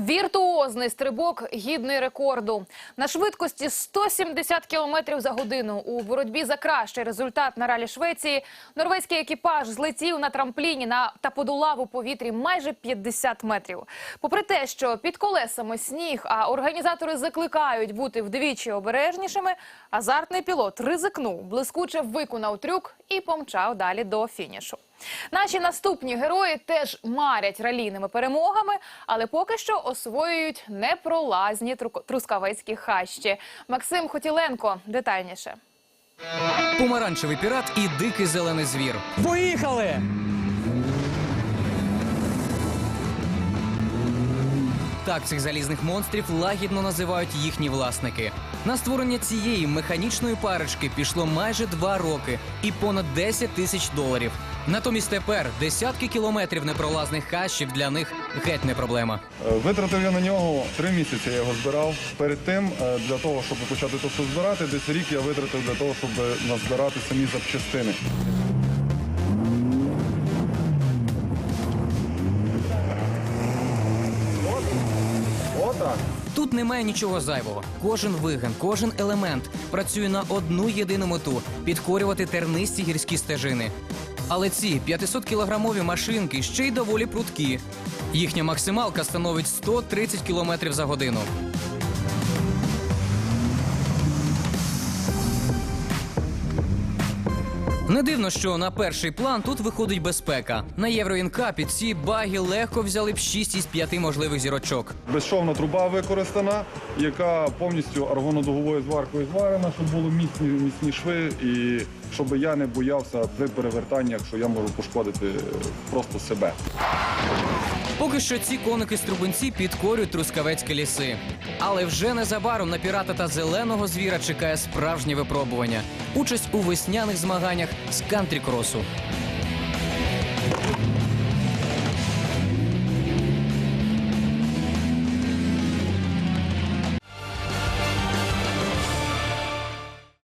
Віртуозний стрибок гідний рекорду. На швидкості 170 км за годину у боротьбі за кращий результат на ралі Швеції норвезький екіпаж злетів на трампліні на та подолав у повітрі майже 50 метрів. Попри те, що під колесами сніг, а організатори закликають бути вдвічі обережнішими, азартний пілот ризикнув, блискуче виконав трюк і помчав далі до фінішу. Наші наступні герої теж марять ралійними перемогами, але поки що освоюють непролазні тру- трускавецькі хащі. Максим Хотіленко детальніше. Помаранчевий пірат і дикий зелений звір. Поїхали! Так цих залізних монстрів лагідно називають їхні власники. На створення цієї механічної парочки пішло майже два роки і понад 10 тисяч доларів. Натомість тепер десятки кілометрів непролазних хащів для них геть не проблема. Е, Витратив я на нього три місяці. Я його збирав. Перед тим е, для того, щоб почати то все збирати, десь рік я витратив для того, щоб назбирати самі запчастини. Тут немає нічого зайвого. Кожен вигин, кожен елемент працює на одну єдину мету підкорювати тернисті гірські стежини. Але ці 500-кілограмові машинки ще й доволі прудкі. Їхня максималка становить 130 кілометрів за годину. Не дивно, що на перший план тут виходить безпека. На євроінкапі ці баги легко взяли б 6 із 5 можливих зірочок. Безшовна труба використана, яка повністю аргонодуговою зваркою зварена, щоб були міцні, міцні шви і щоб я не боявся при перевертаннях, що я можу пошкодити просто себе. Поки що ці коники-струбунці підкорюють трускавецькі ліси. Але вже незабаром на пірата та зеленого звіра чекає справжнє випробування участь у весняних змаганнях з кантрі-кросу.